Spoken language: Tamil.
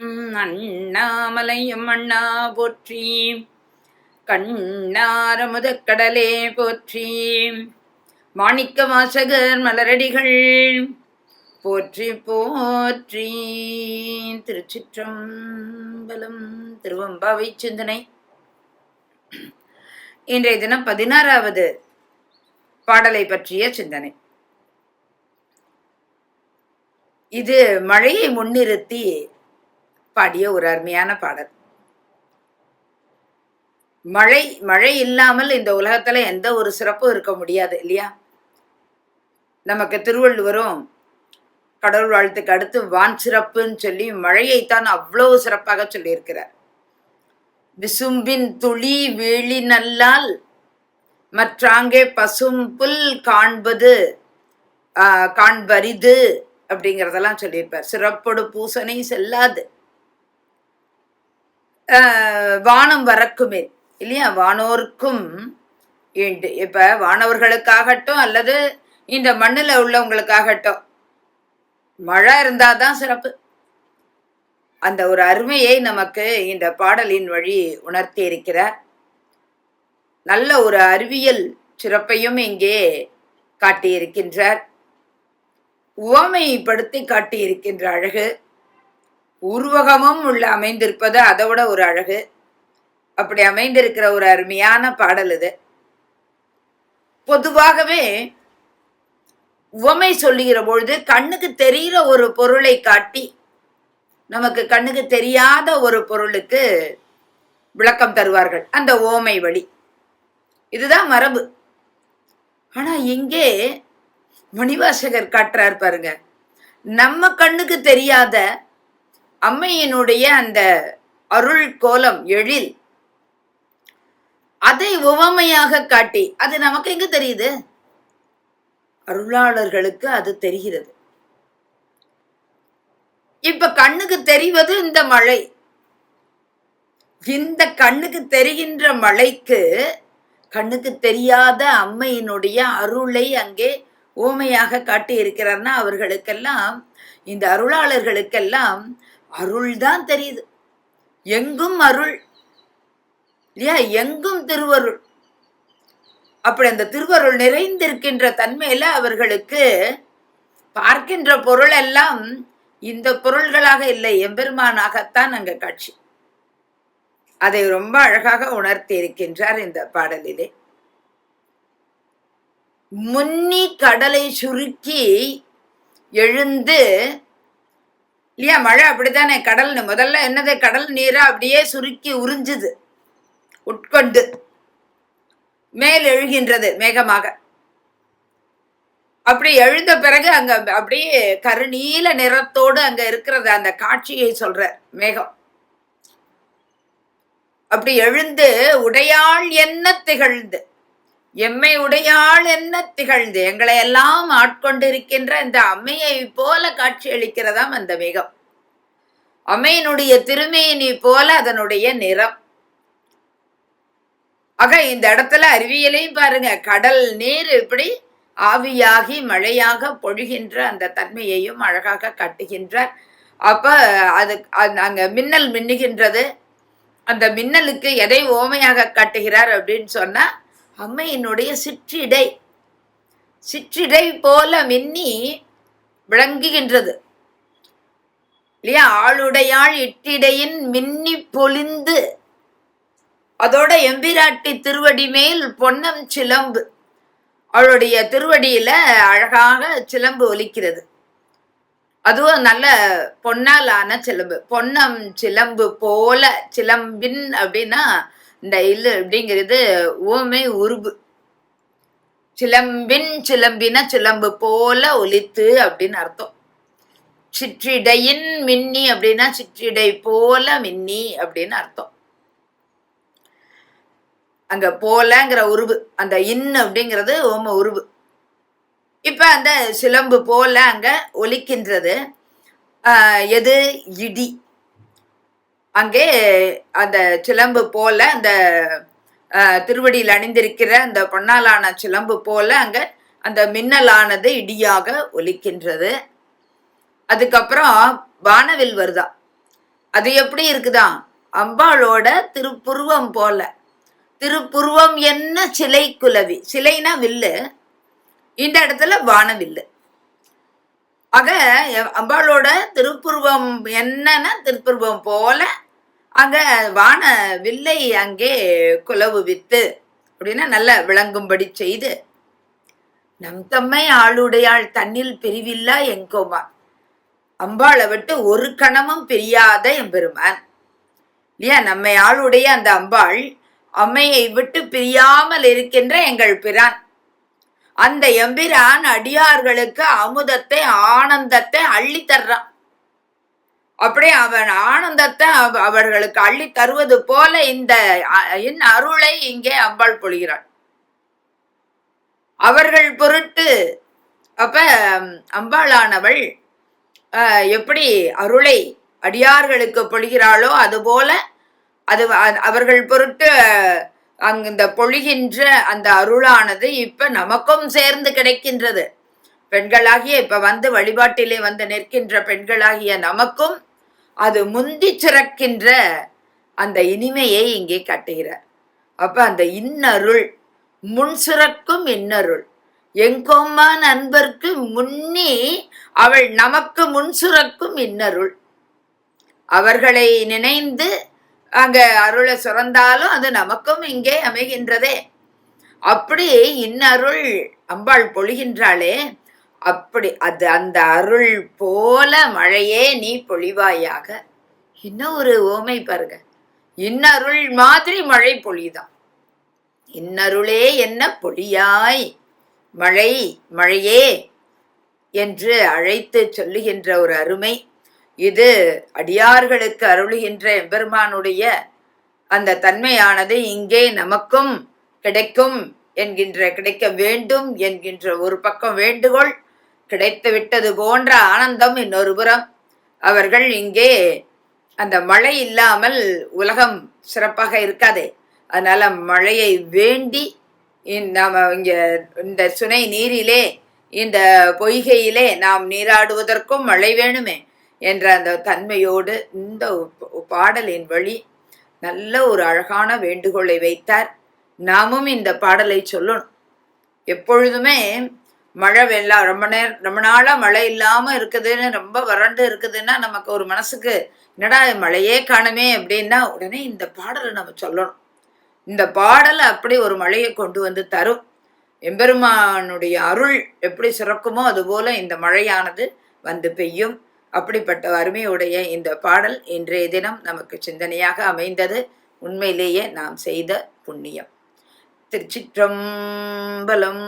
அண்ணாமலையும் அண்ணா போற்றி. கண்ணாரமுத கடலே போற்றி. மாணிக்க வாசகர் மலரடிகள் போற்றி போற்றி. திருச்சிற்றம்பலம் திருவம்பாவை சிந்தனை. இன்றைய தினம் பதினாறாவது பாடலை பற்றிய சிந்தனை. இது மழையை முன்னிறுத்தி பாடிய ஒரு அருமையான பாடல். மழை மழை இல்லாமல் இந்த உலகத்துல எந்த ஒரு சிறப்பும் இருக்க முடியாது இல்லையா? நமக்கு திருவள்ளுவரும் கடவுள் வாழ்த்துக்கு அடுத்து வான் சிறப்புன்னு சொல்லி மழையைத்தான் அவ்வளவு சிறப்பாக சொல்லியிருக்கிறார். விசும்பின் துளி வேலி நல்லால் மற்றாங்கே பசும் புல் காண்பது காண்பரிது அப்படிங்கிறதெல்லாம் சொல்லியிருப்பார். சிறப்பொடு பூசனை செல்லாது. வானம் வரக்குமே. இல்லையா? வானோருக்கும் ஈண்டு இப்ப வானவர்களுக்காகட்டும் அல்லது இந்த மண்ணில் உள்ளவங்களுக்காகட்டும். மழை இருந்தாதான் சிறப்பு. அந்த ஒரு அருமையை நமக்கு இந்த பாடலின் வழி உணர்த்தி இருக்கிறார். நல்ல ஒரு அறிவியல் சிறப்பையும் இங்கே காட்டியிருக்கின்றார். உவமைப்படுத்தி காட்டியிருக்கின்ற அழகு. உருவகமும் உள்ள அமைந்திருப்பது அதோட ஒரு அழகு. அப்படி அமைந்திருக்கிற ஒரு அருமையான பாடல் இது. பொதுவாகவே உவமை சொல்லுகிற பொழுது கண்ணுக்கு தெரிகிற ஒரு பொருளை காட்டி நமக்கு கண்ணுக்கு தெரியாத ஒரு பொருளுக்கு விளக்கம் தருவார்கள். அந்த ஓமை வழி. இதுதான் மரபு. ஆனா இங்கே மணிவாசகர் காட்டுறார் பாருங்க. நம்ம கண்ணுக்கு தெரியாத அம்மையினுடைய அந்த அருள் கோலம் எழில் அதை உவமையாக காட்டி அது நமக்கு எங்க தெரியுது? அருளாளர்களுக்கு அது தெரிகிறது. இப்ப கண்ணுக்கு தெரிவது இந்த மழை. இந்த கண்ணுக்கு தெரிகின்ற மழைக்கு கண்ணுக்கு தெரியாத அம்மையினுடைய அருளை அங்கே ஓமையாக காட்டி இருக்கிறார்னா அவர்களுக்கெல்லாம் இந்த அருளாளர்களுக்கெல்லாம் அருள் தான் தெரியுது. எங்கும் அருள். இல்லையா? எங்கும் திருவருள். அப்படி அந்த திருவருள் நிறைந்திருக்கின்ற தன்மையில அவர்களுக்கு பார்க்கின்ற பொருள் எல்லாம் இந்த பொருள்களாக இல்லை. எம்பெருமானாகத்தான் அங்க காட்சி. அதை ரொம்ப அழகாக உணர்த்தி இருக்கின்றார் இந்த பாடலிலே. முன்னி கடலை சுருக்கி எழுந்து இல்லையா மழை அப்படித்தானே? கடல்னு. முதல்ல என்னது? கடல் நீரை அப்படியே சுருக்கி உறிஞ்சுது. உட்கொண்டு. மேல் எழுகின்றது மேகமாக. அப்படி எழுந்த பிறகு அங்க அப்படியே கருநீல நிறத்தோடு அங்க இருக்கிறது அந்த காட்சியை சொல்ற மேகம். அப்படி எழுந்து உடையாள் என்ன திகழ்ந்து? எம்மை உடையாள் என்ன திகழ்ந்து எங்களை எல்லாம் ஆட்கொண்டிருக்கின்ற இந்த அம்மையை போல காட்சி அளிக்கிறதாம் அந்த மேகம். அம்மையினுடைய திருமேனி போல அதனுடைய நிறம். ஆக இந்த இடத்துல அறிவியலையும் பாருங்க கடல் நீர் இப்படி ஆவியாகி மழையாக பொழிகின்ற அந்த தன்மையையும் அழகாக காட்டுகின்றார். அப்ப அது அங்க மின்னல் மின்னுகின்றது. அந்த மின்னலுக்கு எதை ஓமையாக காட்டுகிறார் அப்படின்னு சொன்னா அம்மையினுடைய சிற்றிடை. சிற்றிடை போல மின்னி விளங்குகின்றது. இல்லையா? ஆளுடையாள் இட்டிடையின் மின்னி பொழிந்து அதோட எம்பிராட்டி திருவடி மேல் பொன்னம் சிலம்பு. அவளுடைய திருவடியில அழகாக சிலம்பு ஒலிக்கிறது. அதுவும் நல்ல பொன்னால் ஆன சிலம்பு. பொன்னம் சிலம்பு போல சிலம்பின் அப்படின்னா இந்த இல்லு அப்படிங்கிறது ஓமை உருபு. சிலம்பின் சிலம்பின சிலம்பு போல ஒலித்து அப்படின்னு அர்த்தம். சிற்றிடையின் மின்னி அப்படின்னா சிற்றிடை போல மின்னி அப்படின்னு அர்த்தம். அங்க போலங்கிற உருவு அந்த இன் அப்படிங்கிறது ஓம உருவு இப்ப அந்த சிலம்பு போல அங்க ஒலிக்கின்றது எது? இடி. அங்கே அந்த சிலம்பு போல அந்த திருவடியில் அணிந்திருக்கிற அந்த பொன்னாலான சிலம்பு போல அங்க அந்த மின்னலானது இடியாக ஒலிக்கின்றது. அதுக்கப்புறம் வானவில் வருதா? அது எப்படி இருக்குதா? அம்பாளோட திருப்புருவம் போல. திருப்புருவம் என்ன சிலை குலவி? சிலைனா வில்லு. இந்த இடத்துல வானவில்லு. ஆக அம்பாளோட திருப்புருவம் என்னன்னா திருப்புருவம் போல அங்க வான வில்லை அங்கே குலவு வித்து அப்படின்னா நல்லா விளங்கும்படி செய்து நம் தம்மை ஆளுடையாள் தன்னில் பிரிவில்லா எங்கோமா அம்பாளை விட்டு ஒரு கணமும் பிரியாத எம்பெருமான். இல்லையா? நம்மை ஆளுடைய அந்த அம்பாள் அம்மையை விட்டு பிரியாமல் இருக்கின்ற எங்கள் பிரான். அந்த எம்பிரான் அடியார்களுக்கு அமுதத்தை ஆனந்தத்தை அள்ளி தர்றான். அப்படியே அவன் ஆனந்தத்தை அவர்களுக்கு அள்ளி தருவது போல இந்த இன் அருளை இங்கே அம்பாள் பொழிகிறாள். அவர்கள் பொருட்டு அப்ப அம்பாளானவள் எப்படி அருளை அடியார்களுக்கு பொழிகிறாளோ அதுபோல அது அவர்கள் பொருட்டு அங்கு இந்த பொழிகின்ற அந்த அருளானது இப்ப நமக்கும் சேர்ந்து கிடைக்கின்றது. பெண்களாகிய இப்ப வந்து வழிபாட்டிலே வந்து நிற்கின்ற பெண்களாகிய நமக்கும் அது முந்தி சிறக்கின்ற அந்த இனிமையை இங்கே காட்டுகிறார். அப்ப அந்த இன்னருள் முன் சுரக்கும் இன்னருள். எங்கோம்மா நண்பர்க்கு முன்னி அவள் நமக்கு முன் சுரக்கும் இன்னருள். அவர்களை நினைந்து அங்க அருளை சுரந்தாலும் அது நமக்கும் இங்கே அமைகின்றதே. அப்படி இன்னருள் அம்பாள் பொழிகின்றாளே அப்படி அது அந்த அருள் போல மழையே நீ பொழிவாயாக. இன்னும் ஒரு ஓமை பாருங்க. இன்னருள் மாதிரி மழை பொழிதான் இன்னருளே என்ன பொழியாய்? மழை மழையே என்று அழைத்து சொல்லுகின்ற ஒரு அருமை. இது அடியார்களுக்கு அருளுகின்ற எம்பெருமானுடைய அந்த தன்மையானது இங்கே நமக்கும் கிடைக்கும் என்கின்ற கிடைக்க வேண்டும் என்கின்ற ஒரு பக்கம் வேண்டுகோள் கிடைத்து விட்டது போன்ற ஆனந்தம் இன்னொரு புறம். அவர்கள் இங்கே அந்த மழை இல்லாமல் உலகம் சிறப்பாக இருக்காதே. அதனால மழையை வேண்டி நாம் இங்க இந்த சுனை நீரிலே இந்த பொய்கையிலே நாம் நீராடுவதற்கும் மழை வேணுமே. என்ற அந்த தன்மையோடு இந்த பாடலின் வழி நல்ல ஒரு அழகான வேண்டுகோளை வைத்தார். நாமும் இந்த பாடலை சொல்லணும். எப்பொழுதுமே மழை வெள்ளம் ரொம்ப நேரம் ரொம்ப நாளாக மழை இல்லாமல் இருக்குதுன்னு ரொம்ப வறண்டு இருக்குதுன்னா நமக்கு ஒரு மனசுக்கு என்னடா மழையே காணுமே அப்படின்னா உடனே இந்த பாடலை நம்ம சொல்லணும். இந்த பாடல் அப்படி ஒரு மழையை கொண்டு வந்து தரும். எம்பெருமானுடைய அருள் எப்படி சிறக்குமோ அதுபோல இந்த மழையானது வந்து பெய்யும். அப்படிப்பட்ட அருமையுடைய இந்த பாடல் இன்றைய தினம் நமக்கு சிந்தனையாக அமைந்தது. உண்மையிலேயே நாம் செய்த புண்ணியம். திருச்சிற்றம்பலம்